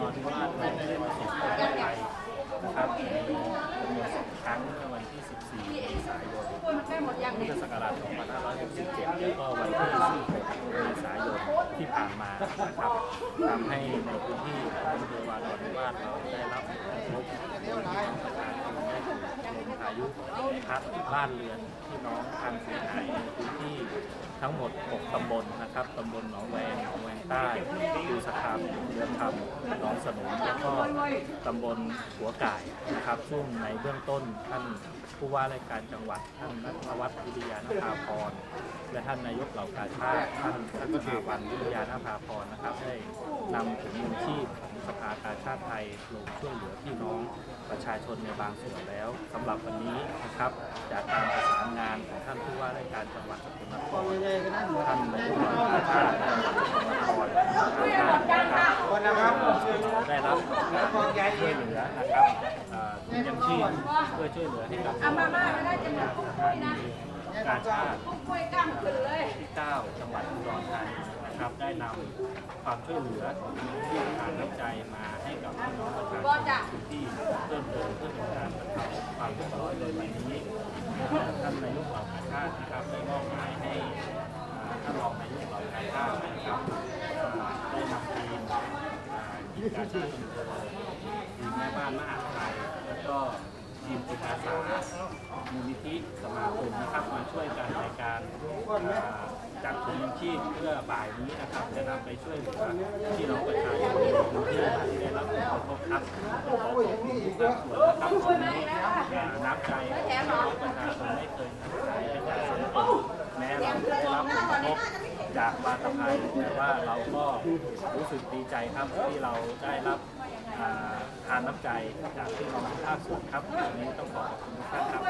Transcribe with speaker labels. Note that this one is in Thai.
Speaker 1: นอนที่บ้านในวันที่สิบเอ็ดไปนะครับจำนวนสองครั้งในวันที่สิบสี่เมษายนพุทธศักราช2567แล้วก็วันที่สี่เมษายนที่ผ่านมานะครับทำให้ในพื้นที่ของอำเภอวานอนที่บ้านเราได้รับผลกระทบพายุพัดบ้านเรือนที่น้องพังเสียหายในพื้นที่ทั้งหมด 6 ตำบลนะครับ ตำบลหนองแวงหนองแวงใต้ดูสะคาม เรือคำหนองสนุนแล้วก็ตำบลหัวก่ายนะครับ ซึ่งในเบื้องต้นท่านผู้ว่าราชการจังหวัดท่านนัทวัฒน์วิทยานภาพรและท่านนายกเหล่ากาชาติท่านท่านสถาบันวิทยานภาพรนะครับได้นำถุงมือชีพของสภากาชาติไทยลงช่วยเหลือพี่น้องประชาชนในบางส่วนแล้วสำหรับวันนี้นะครับจากการประสานงานของท่านผู้ว่าราชการจังหวัดสกลนครท่านนายกเหล่ากาชาติจังหวัดสกลนคร ได้รับการช่วยเหลือนะครับถุงยังชีพเพื่อช่วยเหลือให้กับพี่น้องสถานีกาชาติคุยกันขึ้นเลยที่9จังหวัดอุดรธานีนะครับได้นำความช่วยเหลือที่ทานน้ำใจมาให้กับพี่น้องประชาชนในพื้นที่เพิ่มเติมเพื่อเป็นการบรรเทาความเดือดร้อนในวันนี้ท่านนายกเหล่าชาตินะครับได้มอบหมายให้ท่านรองนายกเหล่าชาตินะครับอ่าได้นำทีมอ่าทีม กาชาติอำเภอทีมแม่บ้านมหาไทยแล้วก็ทีมจิตอาสามูลนิธิสมาคมนะครับมาช่วยกันในการจัดถุงยังชีพเพื่อบ่ายนี้นะครับ จะนำไปช่วยเหลือพี่น้องประชาชนที่ได้รับผลกระทบครับขอขอบคุณทุกภาคส่วนนะครับวันนี้อ่าน้ำใจของประชา เราไม่เคยขายไปจากสังคมแม้เราจะได้รับผลกระทบจากวาตภัยแต่ว่าเราก็รู้สึกดีใจครับที่เราได้รับอ่าทานน้ำใจจากพี่น้องทุกภาคส่วนครับวันนี้ต้องขอขอบคุณทุกท่านครับ